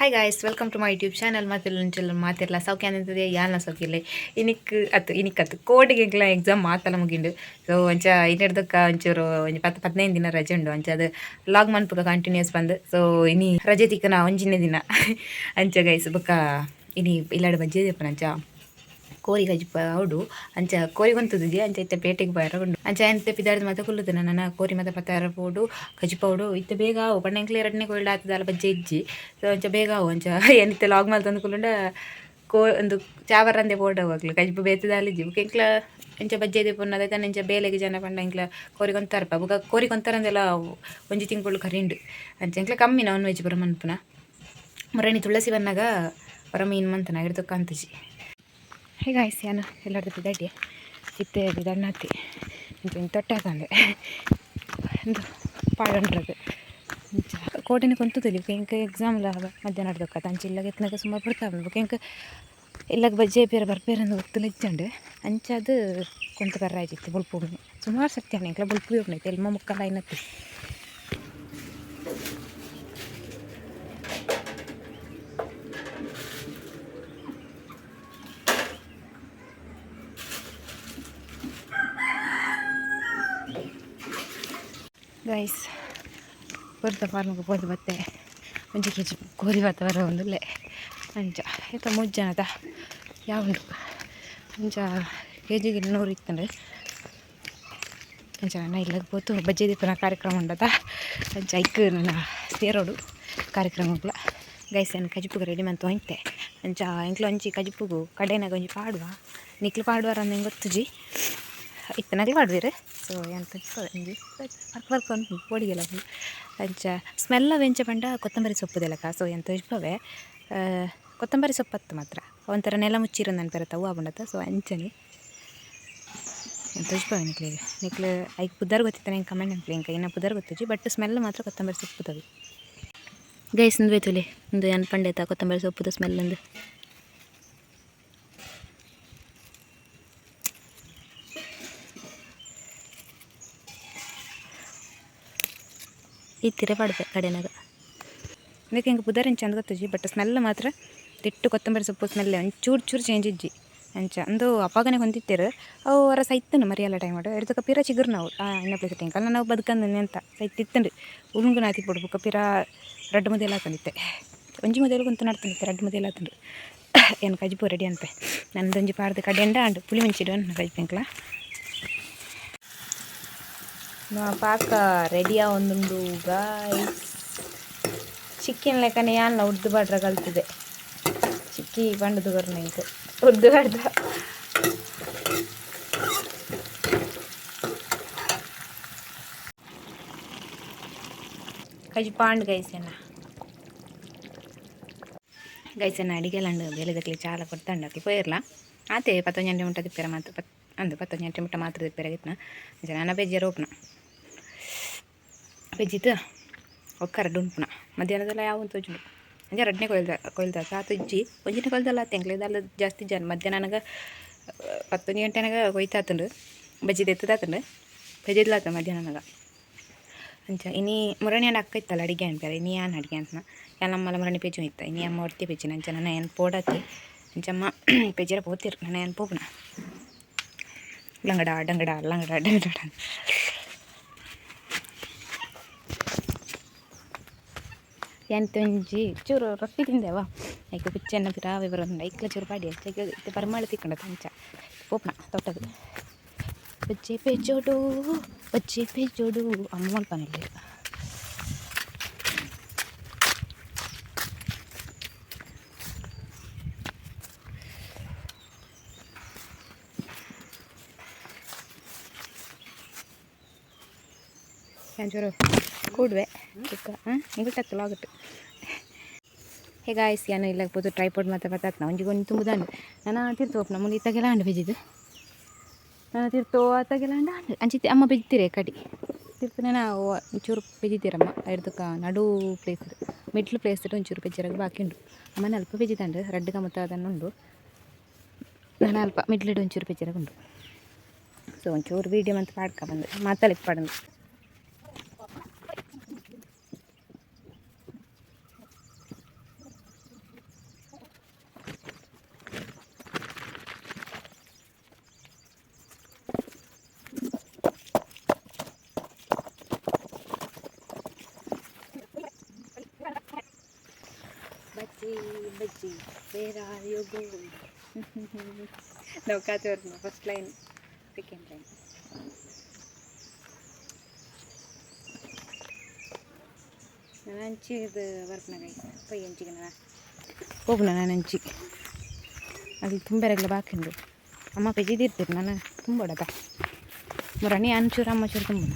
Hi guys welcome to my YouTube channel ಮಾತೆಲ್ಲ ಮಾತಿರಲ್ಲ ಸೌಖ್ಯ ಅಂತಿದೆ ಯಾನ ಸೌಖ್ಯ ಇನಿಕ್ ಅತ್ತು ಇನಿಕ್ ಅತ್ತು ಕೋಡಿಗೆಗ್ಲ ಎಕ್ಸಾಮ್ ಮಾತಲ್ಲ ಮುಗಿಂಡು ಸೊ ಒಂಚ ಇನ್ನಿಡ್ದಕ್ಕ ಒಂಚೂರು ಒಂಜಿ ಪತ್ತು ಹದಿನೈದು ದಿನ ರಜೆ ಉಂಡು. ಒಂಚ ಅದು ಲಾಗ್ ಮನ್ಪುಗ ಕಂಟಿನ್ಯೂಸ್ ಬಂದು. ಸೊ ಇನಿ ರಜೆ ತಿಕ್ಕನ ಒಂಜಿನೇ ದಿನ. ಅಂಚ ಗೈಸ್ ಬೊಕ್ಕ ಇನಿ ಇಲ್ಲಾಡ ಬಜ್ಜೆ ದೆಪ್ಪನ ಅಂಚ ಕೋರಿ ಗಜ್ಪ ಅವಡು ಅಂಚ ಕೋರಿ ಗೊಂತುದಿಗೆ, ಅಂಚ ಇತ್ತೆ ಪೇಟೆಗೆ ಉಂಡು. ಅಂಚ ಎಂತ ಪಿದಾರ್ದ ಮತ್ತೆ ಕುಲ್ಲುದು, ನನ್ನ ಕೋರಿ ಮತ್ತೆ ಪತ್ತಾರ ಪೋಡು ಪೌಡು ಇತ್ತೆ ಬೇಗ ಅವು ಪಣ್ಣಂಕ್ಲೆ ಎರಡನೇ ಕೊಯ್ಲು ಆತದಲ್ಲ ಬಜ್ಜೆ ಇಜ್ಜಿ. ಸೊ ಅಂಚ ಬೇಗ ಅವು ಅಂಚ ಏನಿತ್ತೆ ಲಾಗ್ ಮಾಲ್ ತಂದು ಕುಲ್ಲುಂಡ ಕೋ ಒಂದು ಚಾವರಂದೆ ಬೋರ್ಡ್ ಹೋಗ್ಲು ಗಜ್ಪ ಬೇತದ ಅಲ್ಲಿಜ್ಜಿ ಬುಕ್ ಎಂಕ್ಲ ಎಂಚ ಬಜ್ಜೆ ದಿಪ್ಪುನ್ನದ ಅದಕ್ಕೆ ಇಂಚ ಬೇಲೆಗೆ ಜನ ಪಂಡ ಇಂಕ್ಲ ಕೋರಿ ಗೊಂತಾರಪ್ಪ ಬುಕ ಕೋರಿ ಗೊಂತಾರಂದೆಲ್ಲ ಒಂಜಿ ತಿಂಗಳು ಕರಿಂಡು ಅಂಚ ಇಂಕ್ಲ ಕಮ್ಮಿ ನಾನ್ ವೆಜ್ ಬರ ಮನ್ಪುನ. ಮುರಣಿ ತುಳಸಿ ಬನ್ನಾಗ ಬರ ಮೀನು ಮಂತನ ಹಿಡ್ದು ಕಾಂತಜಿ ಹೇಗೆ ಯಾನ ಯಾನು ಎಲ್ಲರದ್ದು ಬಿದ್ದಾಡಿ ಇತ್ತೆ ಇಂತ ಇಂಚ ತೊಟ್ಟೆ ಹಾಕಂದೆ ಒಂದು ಪಾಡಂಡ್ರದ್ದು ಕೋಟೆನ ಕೊಂತದಲ್ಲಿ ಇಂಕ ಎಕ್ಸಾಮ್ ಇಲ್ಲ ಮಧ್ಯಾಹ್ನ ನಡ್ದಕ್ಕ ತಂಚಿ ಇಲ್ಲಾಗ ಎತ್ತನಾಗ ಸುಮಾರು ಬಿಡ್ತಾವೆ ಬೇಕು ಇಂಕ ಇಲ್ಲಾಗ ಬಜ್ಜೆ ಬೇರೆ ಬರ್ಬೇರೆ ಅಂತ ಗೊತ್ತಿಲ್ಲ ಇಚ್ಚಂಡು ಅಂಚೆ ಕೊಂತ ಬರ್ರ ಬರ್ರಾಯ್ತಿತ್ತು ಬುಲ್ಪು ಸುಮಾರು ಸತ್ಯ ಇಂಕ್ಲ ಬುಲ್ಪು ಹೋಗ್ನೈತೆ ಎಲ್ಮ ಮುಕ್ಕಲ್ಲ ಐನತ್ತಿ. ಗೈಸ್ ಬರ್ದ ಪಾರ್ಮಗ ಬೋದು ಬತ್ತೆ ಮುಂಚೆ ಕೆಜಿ ಗೋಧಿ ಭತ್ತ ಬರೋ ಒಂದುಲ್ಲೆ. ಅಂಚ ಈತ ಮೂಜ್ ಜನದ ಯಾವ ಉಂಟು ಅಂಚ ಕೆ ಜಿಗೆ ನೂರು ಇತ್ತಂದ್ರೆ? ಅಂಚ ನನ್ನ ಇಲ್ಲದ ಬೋತು ಬಜ್ಜೆ ದೀಪನ ಕಾರ್ಯಕ್ರಮ ಉಂಡತ ಅಂಚ ಐಕ್ ನನ್ನ ಸೇರೋಡು ಕಾರ್ಯಕ್ರಮಗಳ ಗೈಸ್ ಏನು ಕಜಿಪುಗೆ ರೆಡಿ ಮಂತು ಅಂತೆ ಅಂಚ ಎಂಕ್ಲು ಅಂಚಿ ಕಜಿಪುಗು ಕಡೆನಾಗ ಒಂಜಿ ಪಾಡುವ. ನಿಕ್ಲು ಪಾಡುವಾರ ಅಂದಂಗೆ ಗೊತ್ತುಜಿ ಇತ್ತನಾಗ್ಲಿ ಮಾಡಿದಿರಿ. ಸೊ ಎಂತ ಒಂಜಿ ವರ್ಕ್ ವರ್ಕ್ ಒಂದು ಪೋಡಿಗೆಲ್ಲ ಅಂಚ ಸ್ಮೆಲ್ಲ ವೆಂಚ ಪಂಡ ಕೊತ್ತಂಬರಿ ಸೊಪ್ಪುದೆಲ್ಲಕ ಸೊ ಎಂತ ಇಷ್ಟವೇ ಕೊತ್ತಂಬರಿ ಸೊಪ್ಪತ್ತು ಮಾತ್ರ. ಒಂಥರ ನೆಲ ಮುಚ್ಚಿರೋ ನೆನಪಿರತ್ತೆ ಹೂವು ಬಂಡತ್ತ ಸೊ ಅಂಚನೆ. ಎಂತ ಇಷ್ಟವೇ ನಿಕ್ಲಿಗೆ ನಿಕ್ಲು ಐಕ್ ಪುದರ್ ಗೊತ್ತಿತ್ತಾನೆ, ಹಿಂಗೆ ಕಮೆಂಟ್ ಅಂತ ಇಂಕ ಇನ್ನು ಪುದರ್ ಗೊತ್ತುಜಿ ಬಟ್ ಸ್ಮೆಲ್ ಮಾತ್ರ ಕೊತ್ತಂಬರಿ ಸೊಪ್ಪು ತವಿ ಗೈಸ್ ಒಂದು ಬೇತುಲಿ ಒಂದು ಪಂಡೆ ಪಂಡೈತ ಕೊತ್ತಂಬರಿ ಸೊಪ್ಪುದ ಸ್ಮೆಲ್ ಒಂದು ಈ ತಿರೆ ಪಾಡ್ದೆ ಕಡೆನಾಗ. ಅದಕ್ಕೆ ಹಿಂಗೆ ಪುದರ್ ಹೆಂಗೆ ಚಂದ ಗೊತ್ತಿಜ್ಜಿ ಬಟ್ ಸ್ಮೆಲ್ ಮಾತ್ರ ತಿಟ್ಟು ಕೊತ್ತಂಬರಿ ಸೊಪ್ಪು ಸ್ಮೆಲ್ ಒಂಚೂರು ಚೂರು ಚೇಂಜ್ ಇಜ್ಜಿ. ಅಂಚ, ಅಂದು ಅಪ್ಪಗನೆ ಹೊಂದಿತ್ತೇರು. ಅವು ಹೊರ ಸೈತನು ಮರಿಯಲ್ಲ ಟೈಮ್ ಮಾಡು ಎರಡು ಪಿರ ಚಿಗುರು ನಾವು. ಆ, ಇನ್ನ ಪ್ಲೇಸ್ ನಾವು ಬದುಕಂದು ಅಂತ ಸೈತಿತ್ತಂಡು ಉಳುಂಗು ನಾತಿ ಬಿಡ್ಬೇಕು ಪಿರ ರಡ್ ಮುದೆಲ್ಲ ತಂದಿತ್ತೆ ಒಂಜಿ ಮುದೆಲ್ಲ ಕುಂತು ನಡ್ತಂದಿತ್ತೆ ರಡ್ ಮುದೆಲ್ಲ ತಂದು ಏನು ಕಜ್ಬು ರೆಡಿ ಅಂತ. ನಂದೊಂಜಿ ಪಾರ್ದು ಕಡೆ ಎಂಡ ಅಂಡು ಪುಳಿ ಮುಂಚಿಡು ಅನ್ನ ಕಜಿಪೆಂಕ್ಲ మా పాక రెడీగా ఉండు గాయస్ చికెన్ లెక్కనే యాన్న ఉర్దు బడ్ర కలుతుంది చిక్కి పండుదు కొరన ఇంక ఉర్దు బడ్ర ಕಜಿ ಪಾಂಡ್ ಗೈಸೆನ ಗೈಸೆನ ಅಡಿಗೆಲಂಡು ಬೆಳೆದಕ್ಲಿ ಚಾಲ ಕೊಡ್ತಂಡು ಅಕ್ಲಿ ಪೋಯಿರ್ಲ ಆತೆ ಪತ್ತೊಂದು ಗಂಟೆ ಮುಟ್ಟ ತಿಪ್ಪೆರ ಮಾತ್ರ ಪತ್ ಅಂದು ಪತ್ತೊಂದು ಗಂಟೆ ಮುಟ್ಟ ಮಾತ್ರ ತಿಪ್ಪೆರಾಗಿತ್ನ ಜನ ಬೇಜಾರು ಓಪನ ಬೆಜ್ಜಿತ್ತು ಒಕ್ಕರ ಪುನಃ ಮಧ್ಯಾಹ್ನದಲ್ಲ ಯಾವ ತೋಜುಂಡು ಅಂದರೆ ರಡ್ನೆ ಕೊಯ್ದ ಕೊಯ್ದ ಸಾತು ಇಜ್ಜಿ ಒಂಜಿನ ಕೊಯ್ದಲ್ಲ ತೆಂಗ್ಲಿದಲ್ಲ ಜಾಸ್ತಿ ಜನ. ಮಧ್ಯಾಹ್ನ ನನಗೆ ಪತ್ತೊಂದು ಗಂಟೆನಾಗ ಕೊಯ್ತಾತಂಡು ಬಜ್ಜಿದ ಎತ್ತದಾತಂಡು ಬಜ್ಜಿದ್ಲಾತ ಮಧ್ಯಾಹ್ನ ನನಗೆ. ಅಂಚ ಇನಿ ಮುರಣಿ ಹಣ್ಣು ಅಕ್ಕ ಇತ್ತಲ್ಲ, ಅಡಿಗೆ ಅಂತಾರೆ ಇನಿ ಏನು ಅಡಿಗೆ ಅಂತ ಯಾನ್ ನಮ್ಮಲ್ಲ ಮುರಣಿ ಪೇಜು ಇತ್ತ. ಇನಿ ಅಮ್ಮ ಹೊಡ್ತಿ ಪೇಜಿನ ನಂಚ ನನ್ನ ಏನು ಪೋಡತ್ತಿ ಅಂಚಮ್ಮ ಪೇಜರ ಪೋತಿರ್. ನನ್ನ ಏನು ಪೋಪುನ. ಲಂಗಡ, ಡಂಗಡ ಲಂಗಡ, ಡಂಗಡ ಎಂತೊಂಜಿ ಚೂರು ರೊಟ್ಟಿ ತಿಂದೆವ ಐಕ ಪಿಚ್ಚನ್ನ ಪಿರಾವೆ ಬರೋದು ಐಕ್ಲ ಚೂರು ಪಾಡಿ ಐಕ ಪರಿಮಳ ತಿಕ್ಕಂಡ ತಂಚ. ಪೋಪನ ತೊಟ್ಟದು. ಬಜ್ಜಿ ಪೇಜೋಡು ಬಜ್ಜಿ ಪೇಜೋಡು ಅಮ್ಮ ಪನಿಲ್ಲ ಚೂರು? ಕೂಡುವೆ. ಚಿಕ್ಕ ಹಾಂ ಇಂಗಟ್ಟತ್ತು ಲಾಗಟ್ಟು ಹೇಗಾಯ್ಸಿ ಯಾನು ಇಲ್ಲ ಪೋದು ಟ್ರೈಪಾಡ್ ಮತ್ತೆ ಬತ್ತಾತ್ನ ಒಂಜಿಗೊಂದು ತುಂಬುದಾಂಡು ನಾನು ತಿರ್ತು ಹೋಪ್ನ ಮುಂದೆ ಇತ್ತಾಗೆಲ್ಲ ಹಂಡು ಬೆಜಿದು ನಾನು ತಿರ್ತೋ ಆತಾಗೆಲ್ಲ ಹಂಡು ಹಂಡು ಅಂಚಿತ್ತೆ, ಅಮ್ಮ ಬೆಜಿತೀರೆ ಕಡಿ? ತಿರ್ತನೆ ನಾವು ಒಂಚೂರು ಬೆಜಿತೀರಮ್ಮ ಅದಕ್ಕೆ ನಡು ಪ್ಲೇಸ್ ಮಿಡ್ಲ್ ಪ್ಲೇಸ್ ಒಂಚೂರು ಬೆಜ್ಜರಾಗ ಬಾಕಿ ಉಂಡು ಅಮ್ಮನ ಅಲ್ಪ ಬೆಜಿತಂಡು ರೆಡ್ ಗಮತ ಅದನ್ನುಂಡು ನಾನು ಅಲ್ಪ ಮಿಡ್ಲಿಡ್ ಒಂಚೂರು ಬೆಜ್ಜರಾಗ ಉಂಡು ಸೊ ಒಂಚೂರು ವೀಡಿಯೋ ಅಂತ ಪಾಡ್ಕ ಬಂದು. ಮಾತಾಡಲಿಕ್ಕೆ ಪಾಡಂದು ಬಜ್ಜಿ ಬೇರ ಯೋಗೋ ನಾವು ಕಾತೆ ಬರ್ತೀವಿ ಫಸ್ಟ್ ಲೈನ್ ಸೆಕೆಂಡ್ ಲೈನ್ ನಾನು ಹಂಚಿ ಇದು ಬರ್ಪನಾಗ ಪೈ ಹಂಚಿಗೆ ನಾನು ಹೋಗ್ನ ನಾನು ಹಂಚಿ ಅದು ತುಂಬೆರಗ್ಲ ಬಾಕಿಂದು ಅಮ್ಮ ಪೆಜಿದಿರ್ತೀರಿ ನಾನು ತುಂಬೋಡದ ಮುರಣಿ ಅಂಚೂರು ಅಮ್ಮ ಚೂರು ತುಂಬ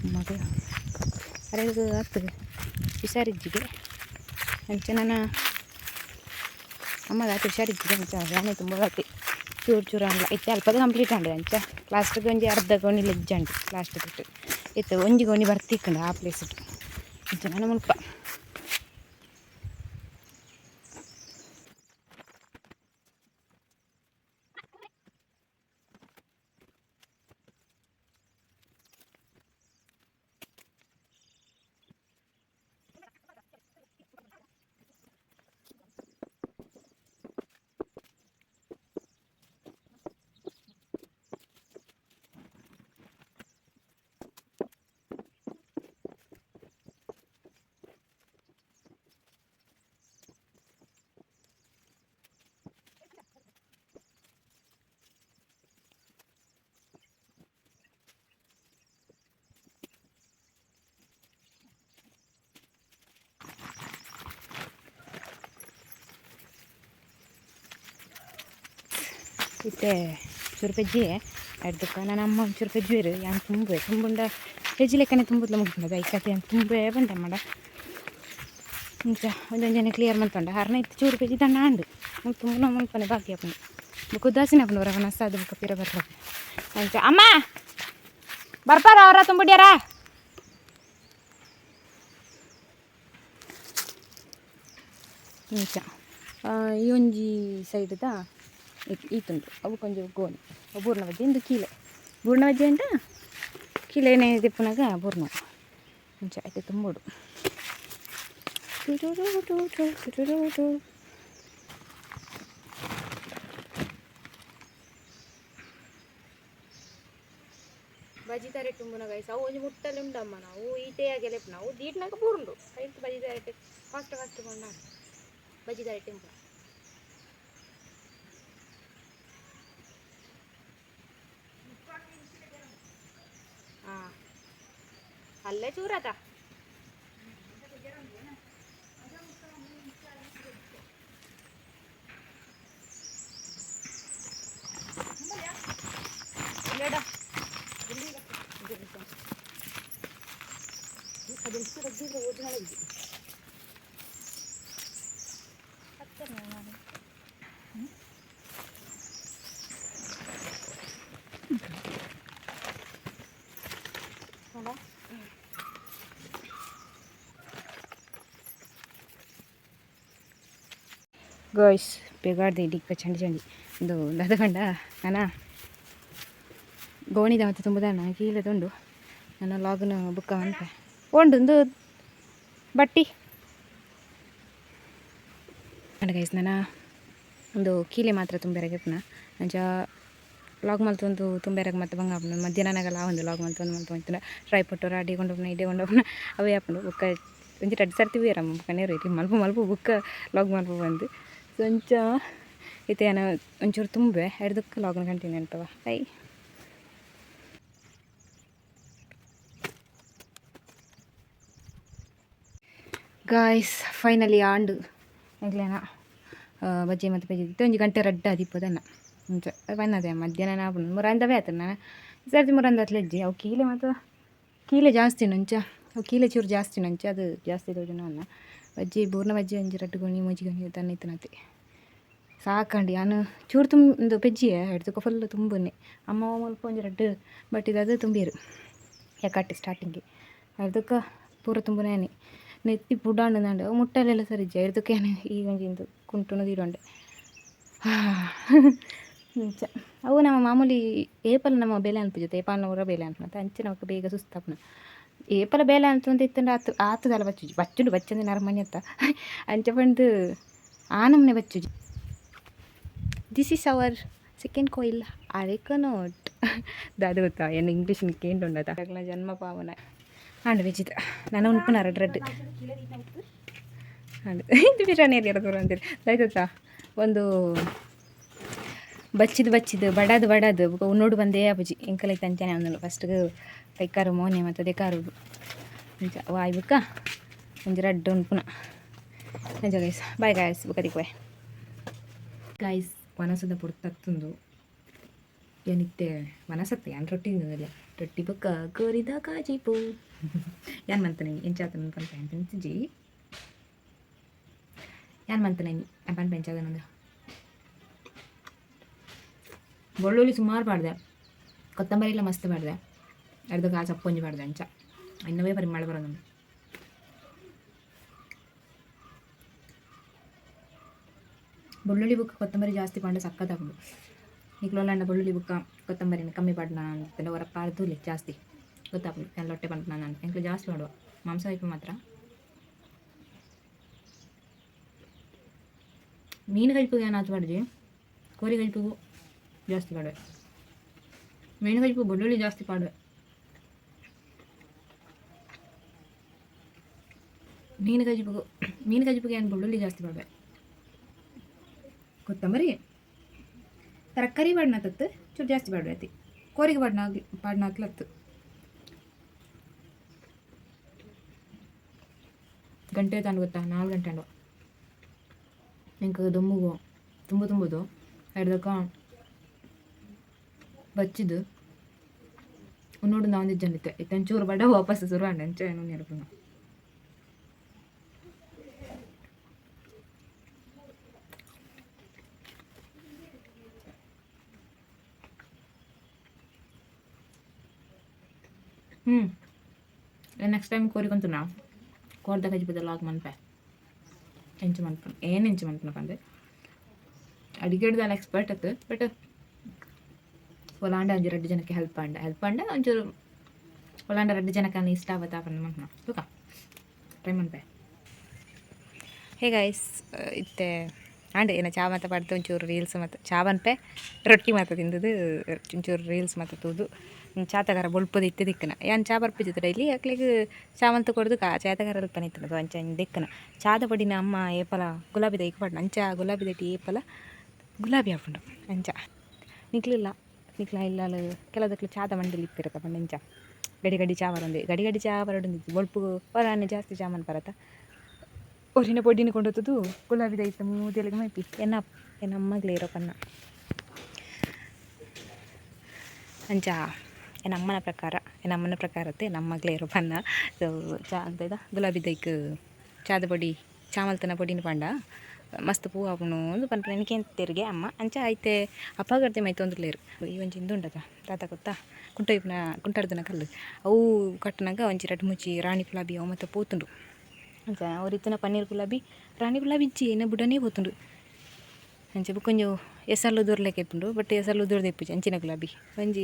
ಅಮ್ಮಗೆ ಅರೆದು ಆಗ್ತದೆ ಹುಷಾರಿಜ್ಜಿಗೆ ಅಂಚೆ ನಾನು ಅಮ್ಮಗ ಆತು ಹುಷಾರಿಜ್ಜಿಗೆ ಅಂಚ ರಾಣಿ ತುಂಬ ಆತಿ ಚೂರು ಚೂರು ಅಲ್ಲ ಇತ್ತೆ ಅಲ್ಪದ ಕಂಪ್ಲೀಟ್ ಅಂಡೆ ಅಂಚ ಲಾಸ್ಟಿಗೆ ಒಂಜಿ ಅರ್ಧ ಗೋಣಿ ಲೆಜ್ಜಂಡು ಲಾಸ್ಟ್ ಬಿಟ್ಟು ಇತ್ತು ಒಂಜಿ ಗೋಣಿ ಬರ್ತಿಕ್ಕಂಡು ಆ ಪ್ಲೇಸ್ ಇಟ್ಟು ಅಂಚ ನಾನು ಮುಲ್ಪ ಇತ್ತೆ ಚೂರು ಪೆಜ್ಜಿ ಅಡ್ದಕ್ಕ ನನ್ನ ಅಮ್ಮ ಒಂಚೂರು ಪೆಜ್ಜು ಇರು. ಯಾನ್ ತುಂಬೆ ತುಂಬುಂಡ ಪೆಜ್ಜಿ ಲೆಕ್ಕನೆ ತುಂಬುದ್ಲ ಮುಗಿದ ಈ ಕತೆ ತುಂಬೆ ಬಂದೆ ಮಾಡ ಇಂಚ ಒಂದೊಂದು ಜನ ಕ್ಲಿಯರ್ ಮಾಡ್ಕೊಂಡ. ಹರ್ನ ಇತ್ತು ಚೂರು ಪೆಜ್ಜಿ ತಂಡ ಆಂಡು ತುಂಬ ಮುಲ್ಪನೆ ಬಾಕಿ ಅಪ್ಪನ ಬುಕ್ ಉದಾಸೀನ ಅಪ್ಪನ ಬರವ ನಷ್ಟ ಅದು ಬುಕ್ಕ ಪಿರ ಬರ್ರ ಅಂಚ ಅಮ್ಮ! ಬರ್ಪಾರ ಅವರ ತುಂಬಿಡ್ಯಾರ? ಇಂಚ ಈ ಒಂಜಿ ಸೈಡ್ದ ಈತುಂಟು ಅವು ಕೊಂಚ ಗೋಣಿ ಅವು ಬೂರ್ಣ ಬಜ್ಜಿ ಇಂದು ಕೀಲೆ ಬೂರ್ಣ ಬಜ್ಜಿ ಅಂತ ಕೀಲೆನೇ ದಿಪ್ಪನಾಗ ಬೂರ್ಣ ಮುಂಚೆ ಆಯ್ತು ತುಂಬೋಡು ಬಜ್ಜಿ ತಾರೆ ತುಂಬುನ ಗೈಸ್ ಅವು ಒಂಜಿ ಮುಟ್ಟಲ್ಲಿ ಉಂಡಮ್ಮ ನಾವು ಈಟೆಯಾಗೆ ಲೆಪ್ ನಾವು ದೀಟ್ನಾಗ ಬೂರುಂಡು ಕೈಟ್ ಬಜ್ಜಿ ತಾರೆ ಫಾಸ್ಟ್ ಫಾಸ್ಟ್ ಕೊಂಡ ಬಜ್ಜಿ ತಾರೆ ಟೆಂಪು ಅಲ್ಲೇ ಚೂರಾತ ಗೋಯ್ಸ್ ಬೇಗಾಡ್ದೆ ಇಡಿಕ್ಕ ಚಂಡಿ ಚಂಡಿ. ಇದು ದದಗಂಡ ನಾನ? ಗೋಣಿದ ಮತ್ತೆ ತುಂಬುದಣ್ಣ ಕೀಲದುಂಡು ನನ್ನ ಲಾಗಿನ ಬುಕ್ಕ ಅಂತ ಒಂದು ಬಟ್ಟಿ. ಅಂಡ್ ಗೈಸ್, ನಾನು? ಒಂದು ಕೀಲೆ ಮಾತ್ರ ತುಂಬೆರಗಿಪ್ಪನ ಅಂಚ ಲಾಗ್ ಮಲ್ತೊಂದು ತುಂಬೆರಗ ಮತ್ತೆ ಬಂಗ ಆಪುಂಡು ಮಧ್ಯಾಹ್ನನಾಗಲ್ಲ ಒಂದು ಲಾಗ್ ಮಲ್ತೊಂದು ಮಲ್ತು ಹೋಯ್ತುಂಡ ಫ್ರೈ ಪೊಟ್ಟು, ರಾಡಿ ಕೊಂಡೋಗ್ನ ಇಡೆ ಕೊಂಡೋಗ್ನ ಅವೇ ಆಪುಂಡು ಬುಕ್ಕ. ಒಂಜಿ ರಡ್ ಸರ್ತಿ ಬೇರಮ್ಮ ಬುಕ್ಕ ನೇರು ಮಲ್ಪು ಮಲ್ಪು ಬುಕ್ಕ ಲಾಗ್ ಮಲ್ಪು ಬಂದು. ಸೊ ಅಂಚ ಏನೋ ಒಂಚೂರು ತುಂಬೆ ಹಿಡ್ದಕ್ಕೆ ಲಾಗಿನ್ ಕಂಟಿನ್ಯೂ ಅಂತವ ಐ ಗಾಯ್ಸ್ ಫೈನಲಿ ಆಂಡು. ಆಗ್ಲೇನ ಬಜ್ಜಿ ಮತ್ತು ಬಜ್ಜಿ ಇತ್ತು. ಒಂಜಿ ಗಂಟೆ ರಡ್ಡ ಅದಿಪ್ಪದನ್ನ ಮುಂಚೆ ಬನ್ನದೆ ಮಧ್ಯಾಹ್ನ ಆಪುಂಡು ಮುರಂದವೇ ಆತು ನಾನು. ಸರ್ತಿ ಮುರಂದ ಅವು ಕೀಲೆ ಮತ್ತು ಕೀಲೆ ಜಾಸ್ತಿ ನಂಚ ಅವು ಕೀಲೆ ಚೂರು ಜಾಸ್ತಿ ನಂಚ ಅದು ಜಾಸ್ತಿ ತೋಜನ ಅನ್ನ. ಬಜ್ಜಿ ಬೂರ್ನ ಬಜ್ಜಿ ಒಂಜಿ ರಡ್ಡು ಗೊಣಿ ಮೂಜಿ ಗೊಣಿ ತನ್ನ ಇತ್ತನತಿ. ಸಾಕಂಡು, ನಾನು ಚೂರು ತುಂಬ ಪೆಜ್ಜಿ ಹಿಡ್ದಕ್ಕೆ ಫುಲ್ ತುಂಬುನೆ. ಅಮ್ಮ ಮುಲ್ಪ ಒಂಜಿ ರಡ್ಡು ಬಟ್ ಇದು ಅದು ತುಂಬಿರು. ಯಾಕಟ್ಟಿ ಸ್ಟಾರ್ಟಿಂಗಿಗೆ ಹಿಡ್ದಕ್ಕೆ ಪೂರ ತುಂಬನೇ ನೆತ್ತಿ ಪುಡಾಂಡು ನಾಂಡು ಮುಟ್ಟಲೆಲ್ಲ ಸರಿ ಹಿಡ್ದಕ್ಕೆ ಈಗ ಒಂಜಿಂದು ಕುಂಟುನ ತೀರೋಂಡೆ ನಿಜ ಅವು ನಮ್ಮ ಮಾಮೂಲಿ ಏಪಲ್ ನಮ್ಮ ಬೇಲೆ ಅನ್ಪುಜತೆ ಏಪಾಲ್ನ ಊರ ಬೇಲೆ ಅನ್ಪುನ ಅಂಚೆ ನಮಕ್ ಬೇಗ ಸುಸ್ತಾಪುನ. ಏಪಲ ಬೇಲೆ ಅನ್ಸೊಂದು ಇತ್ತಂಡ ಆತು, ಆತದಲ್ಲ ಬಚ್ಚುಜಿ ಬಚ್ಚುಂಡು ಬಚ್ಚಂದು ನರಮನೆ ಅಂತ. ಅಂಚ ಬಂದು ಆ ಬಚ್ಚುಜಿ ದಿಸ್ ಈಸ್ ಅವರ್ ಸೆಕೆಂಡ್ ಕೊಯಿಲ್ ಅರೆಕನೋಟ್ ದಾದು ಗೊತ್ತಾ, ಏನು ಇಂಗ್ಲೀಷ್ ಕೇಂಡುಂಡದ ಜನ್ಮ ಪಾವನ. ಆಂಡು ವಿಜಿತ ನಾನು ಉಂಪುನಾರ ಡ್ರೆಡ್ ಅದು ಇದು ಬಿರಿಯಾನಿ ಇರೋದು ಅಂತೀರಿ ಆಯ್ತಾ ಒಂದು ಬಚ್ಚಿದ ಬಚ್ಚಿದ, ಬಡದು ಬಡದು, ನೋಡು ಬಂದೇ ಅಪ್ಪಜಿ. ಎಂಕಲೈತೆ ಅಂತಾನೆ ಫಸ್ಟ್ ಫಸ್ಟ್ಗೆ ಕೈಕಾರು ಮೋನೆ ಮತ್ತು ದೆಕಾರುದು ನಿಜ ವಾಯ್ಬೇಕ ಒಂಜಿ ರಡ್ಡು ಉಂಡು ಪುನಃ. ನಿಜ ಗೈಸ್ ಬಾಯ್ ಗಾಯ್ಸ್ ಬುಕ್ಕದಿಕ್ ಬಾಯ್ ಗಾಯ್ಸ್ ವನಸದ ಪುರ್ತತ್ತುಂದು. ಏನಿತ್ತೆ? ವನಸತ್ತೆ, ಯಾನ್ ರೊಟ್ಟಿ ತಿನ್ನೋದಿಲ್ಲ ರೊಟ್ಟಿ ಬೊಕ್ಕ ಕೋರಿದ ಕಾಜಿಪು ಯಾನ್ ಮಂತನೆ? ಎಂಚಾತ ಪಂಪ ಎಂತಿಂಚಿ ಯಾನ್ ಮಂತನೆ? ಅಪ್ಪನ ಪೆಂಚಾದ ನಂದು ಬೆಳ್ಳುಳ್ಳಿ ಸುಮಾರು ಪಾಡ್ದೆ. ಕೊತ್ತಂಬರಿ ಎಲ್ಲ ಮಸ್ತ್ ಅರ್ಧ ಕಾಲು ಸಪ್ಪೊಂಜಿ ಪಾಡ್ದೆ ಅಂಚ. ಇನ್ನವೇ ಪರಿಮಳ ಬರೋದು ಬೆಳ್ಳುಳ್ಳಿ ಬುಕ್ಕ ಕೊತ್ತಂಬರಿ ಜಾಸ್ತಿ ಪಾಂಡ ಸಕ್ಕತ್ತಾಗುಂಡು ನಿಕ್ಲೊಲ್ಲಂಡ ಬೆಳ್ಳುಳ್ಳಿ ಬುಕ್ಕ ಕೊತ್ತಂಬರಿನ ಕಮ್ಮಿ ಪಡ್ನ ಅಂತೆಲ್ಲ ಹೊರ ಪಾಡ್ದುಲಿ ಜಾಸ್ತಿ. ಗೊತ್ತಾಗ್ಲಿ ಎಲ್ಲ ಹೊಟ್ಟೆ ಬಂತು ನಾನು ಅಂತ. ಜಾಸ್ತಿ ಮಾಡುವ? ಮಾಂಸ ಐಪ ಮಾತ್ರ? ಮೀನು ಕೈಪಿಗೆ ಏನಾಯ್ತು ಮಾಡಿದ್ವಿ ಕೋರಿ ಕೈಪಿಗೂ ಜಾಸ್ತಿ ಪಾಡುವೆ. ಮೀನು ಗೈಪು ಬೆಳ್ಳುಳ್ಳಿ ಜಾಸ್ತಿ ಪಾಡುವೆ. ಮೀನು ಗಜಿಪಿಗೂ ಮೀನು ಗಜಿಪಿಗೆ ಏನು ಬೆಳ್ಳುಳ್ಳಿ ಜಾಸ್ತಿ ಪಾಡುವೆ ಕೊತ್ತಂಬರಿ, ತರಕಾರಿ ಬಾಡ್ನ ತತ್ತು, ಚೂರು ಜಾಸ್ತಿ ಬಾಡ್ಬೇತಿ ಕೋರಿಗೆ ಬಾಡ್ನ ಆಗ್ಲಿ ಬಾಡ್ನ ಹಾಕ್ಲತ್ತು ಗಂಟೆ ತಂಡು ಗೊತ್ತಾ? ನಾಲ್ಕು ಗಂಟೆ ಅಂಡು ಇಂಕ ದೊಮ್ಮುಗು ತುಂಬ ತುಂಬುದು. ಹಿಡ್ದಕ್ಕ ಬಚ್ಚಿದು ಉನ್ನೋಡು ನಾವು ನಿಜ ಜನಿತ್ತೆ ಇತ್ತಂಚೂರು ಬಡ ವಾಪಸ್ ಶುರು ಅಂಡ ಅಂಚೆ ಏನು ನೆರಪುನ ಹ್ಞೂ ನೆಕ್ಸ್ಟ್ ಟೈಮ್ ಕೋರಿಕೊಂತು ನಾವು. ಕೋರ್ದ ಗಜಿ ಬದಲು ಆಗ ಮನ್ಪೆ. ಎಂಚು ಮನ್ಪನ್ ಏನು ಎಂಚು ಮನ್ಪನಪ್ಪ ಅಂದರೆ? ಅಡಿಗೆಡ್ದಲ್ಲ ಎಕ್ಸ್ಪರ್ಟ್ ಅತ್ತು ಬಟ್ ಒಲಾಂಡ ಒಂಚೂರು ಎರಡು ಜನಕ್ಕೆ ಹೆಲ್ಪ್ ಅಂಡ ಹೆಲ್ಪ್ ಅಂಡ ಒಂಚೂರು ಒಲಾಂಡ ಎರಡು ಜನಕ್ಕೆ ಇಷ್ಟ ಆವತ್ತ ಪಂಡ ಮನ್ಪನ. ತೂಕ. ಟ್ರೈ ಮನ್ಪೆ. ಹೇ ಗೈಸ್ ಇತ್ತೆ, ಆಂಡೆ, ಏನ ಚಾ ಮಾತ ಪಡ್ದು, ಒಂಚೂರು ರೀಲ್ಸ್ ಮತ್ತು ಚಾ ಬನ್ಪೆ ರೊಟ್ಟಿ ಮಾತ ತಿಂದದು ಒಂಚೂರು ರೀಲ್ಸ್ ಮಾತ ತೂದು. ಚಾತಗಾರ ಬೊಲ್ಪದ ಇತ್ತು ದಿಕ್ಕನ. ಯಾನ್ ಚಾ ಬರ್ಪಿದ್ದು ಡೈಲಿ? ಅಕ್ಲಿಗೆ ಚಾವಂತ ಕೊಡ್ದು ಕಾ ಚಾತಗಾರ ಅಲ್ಪ ನಿತ್ತನದು ಅಂಚ ದಿಕ್ಕನ. ಚಾದ ಪಡಿನ ಅಮ್ಮ ಏಪಲ, ಗುಲಾಬಿ ದೈಕ್ ಪಡ್ನ ಅಂಚ ಗುಲಾಬಿ ದೈಟಿ ಏಪಲ, ಗುಲಾಬಿ ಹಾಕೊಂಡು ಅಂಚ. ನಿಕ್ಲಿಲ್ಲ, ನಿಕ್ಲ ಇಲ್ಲ ಕೆಲದಕ್ಲು ಚಾದ ಮಂಡಲಿ ಇಪ್ಪಿರತ್ತ ಪಂಡ ಅಂಚ. ಗಡಿ ಗಡಿ ಚಾ ಬರಂದೆ. ಗಡಿ ಗಡಿ ಚಾ ಬರಡು ಬೊಲ್ಪು ಹೊರಾನೆ ಜಾಸ್ತಿ ಚಾಮನ್ ಬರತ್ತ ಒರಿನ ಪೊಡಿನ ಕೊಂಡೋತದು ಗುಲಾಬಿ ದೈತ ಮೂದೆಲಿಗೆ ಮೈಪಿ. ಎನ್ನ ಏನಮ್ಮಗ್ಲೇ ಇರೋ ಪನ್ನ. ಅಂಚ ಎನ್ನ ಅಮ್ಮನ ಪ್ರಕಾರ ನಮ್ಮನ ಪ್ರಕಾರತ್ತೆ ನಮ್ಮ ಮಗಳೇ ಇರೋ ಬಣ್ಣ. ಸೊ ಚಾ ಅಂತ ಗುಲಾಬಿ ದೈಕ್, ಚಾದ ಪೊಡಿ, ಚಾಮಲ್ತನ ಪೊಡಿನ ಪಂಡ. ಮಸ್ತ್ ಪೂ ಆಪುನು ಒಂದು ಪನ್ಪನ ನನಗೆ ತೆರಿಗೆ, ಅಮ್ಮ, ಅಂಚ ಐತೆ ಅಪ್ಪ ಗರ್ತೆ ಮೈ ತೊಂದ್ರಲೇರು ಈ ಒಂಜಿ ಇಂದು ಉಂಡದ ತಾತ ಗೊತ್ತಾ? ಕುಂಟೈಪ್ನ ಕುಂಟಾಡ್ದನ ಕಲ್ಲು. ಅವು ಕಟ್ಟನಾಗ ಒಂಜಿ ರಟ್ ಮುಚ್ಚಿ ರಾಣಿ ಗುಲಾಬಿ ಅವು ಮತ್ತೆ ಪೋತುಂಡು. ಅಂಚ, ಅವ್ರಿತ್ತಿನ ಪನ್ನೀರ್ ಗುಲಾಬಿ, ರಾಣಿ ಗುಲಾಬಿ ಇಜ್ಜಿ ಎನ್ನ ಬುಡನೇ ಪೋತುಂಡು. ಅಂಚೆ ಬುಕ್ಕೊಂಜು ಎಸಲ್ಲು ದೂರ್ಲೆಕ್ ಇಪ್ಪುಂಡು ಬಟ್ ಎಸಲ್ಲು ದೂರದ ಇಪ್ಪುಜಿ ಅಂಚಿನ ಗುಲಾಬಿ. ಒಂಜಿ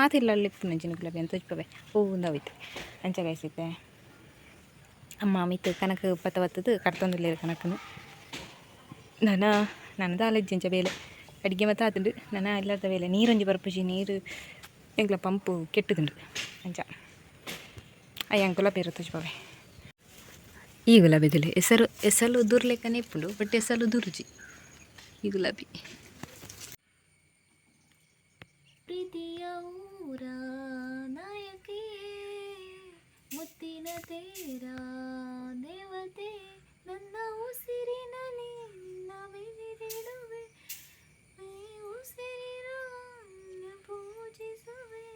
ಮಾತಿರ್ಲ ಇಪ್ಪುಂಡು ಅಂಚಿನ ಗುಲಾಬಿ ಅಂತ ಉಜ್ಪವೆ ಹೂವು ಹೋಯ್ತು ಅಂಚ ಕಾಯಿಸುತ್ತೆ ಅಮ್ಮ ಮಿತ್ತು ಕನಕ ಪತ್ತ ಬತ್ತದು ಕಟ್ತೊಂದಿಲ್ಲ ಕನಕನು. ನನ್ನ ನನ್ನದ ಆಲಜ್ಜಿ ಅಂಚ ಬೇಲೆ. ಅಡುಗೆ ಮತ್ತೆ ಆತುಂಡು. ನನ್ನ ಇಲ್ಲದ ಬೇಲೆ. ನೀರೊಂಜಿ ಬರ್ಪುಜಿ, ನೀರು ಎಂಗ್ಲ ಪಂಪು ಕೆಟ್ಟದುಂಡು ಅಂಚ. ಅಯ್ಯ ಗುಲಾಬಿ ಇರುತ್ತೆ ತುಜ್ಪವೆ ಈ ಗುಲಾಬಿದಲ್ಲಿ ಹೆಸರು ಹೆಸಲು ದೂರ್ಲೆಕ್ಕನೇ ಇಪ್ಪುಂಡು ಬಟ್ ಹೆಸಲು ದೂರುಜಿ. ఈ గులాబీ ಮುತ್ತಿನ ತೇರ ದೇವತೆ ನನ್ನ ಉಸಿರಿನಲ್ಲಿ ನಿನ್ನ ಬೆಳೆದಿಡುವೆ ಉಸಿರಿನ ಪೂಜಿಸುವೆ